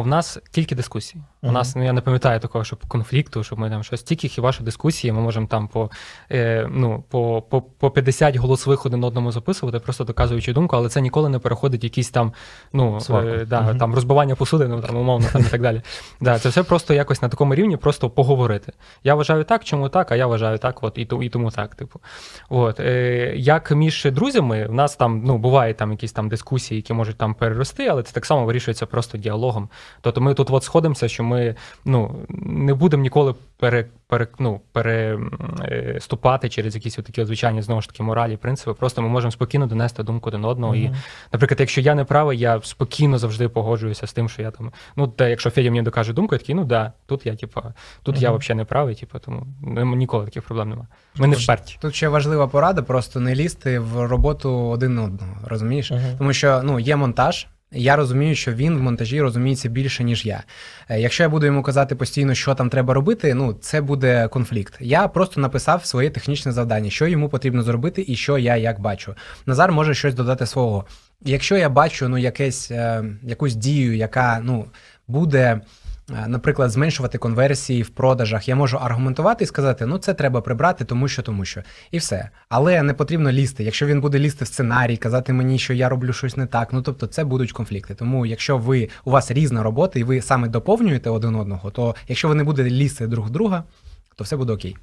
У нас тільки дискусії. У нас ну я не пам'ятаю такого, щоб конфлікту, щоб ми там щось тільки хіба що дискусії. Ми можемо там по е, ну по, по, по 50 голосових один одному записувати, просто доказуючи думку, але це ніколи не переходить якісь там ну е, да, Мгм. там розбивання посуди, ну там умовно там і так далі. Да, це все просто якось на такому рівні, просто поговорити. Я вважаю так, чому так, а я вважаю так, от і і тому так. Типу, от е, як між друзями, в нас там ну бувають там якісь там дискусії, які можуть там перерости, але це так само вирішується просто діалогом. Тобто ми тут от сходимося, що ми ну не будемо ніколи пере, пере, ну, переступати через якісь от такі звичайні знову ж таки моралі, принципи. Просто ми можемо спокійно донести думку один одного. І, наприклад, якщо я не правий, я спокійно завжди погоджуюся з тим, що я там. Ну, те, якщо Федя мені докаже думку, я такий, ну да, тут я, типа, тут я взагалі не правий, типу, тому ніколи таких проблем немає. Ми не вперті. Тут ще важлива порада, просто не лізти в роботу один одного, розумієш? Мгм. Тому що ну, є монтаж. Я розумію, що він в монтажі розуміється більше, ніж я. Е, Якщо я буду йому казати постійно, що там треба робити, ну це буде конфлікт. Я просто написав своє технічне завдання, що йому потрібно зробити і що я як бачу. Назар може щось додати свого. Якщо я бачу ну, якесь, е, якусь дію, яка ну, буде. Е, Наприклад, зменшувати конверсії в продажах, я можу аргументувати і сказати, ну це треба прибрати, тому що, тому що, і все. Але не потрібно лізти. Якщо він буде лізти в сценарій, казати мені, що я роблю щось не так, ну тобто це будуть конфлікти. Тому, якщо ви у вас різна робота і ви саме доповнюєте один одного, то якщо ви не будете лізти друг в друга, то все буде окей.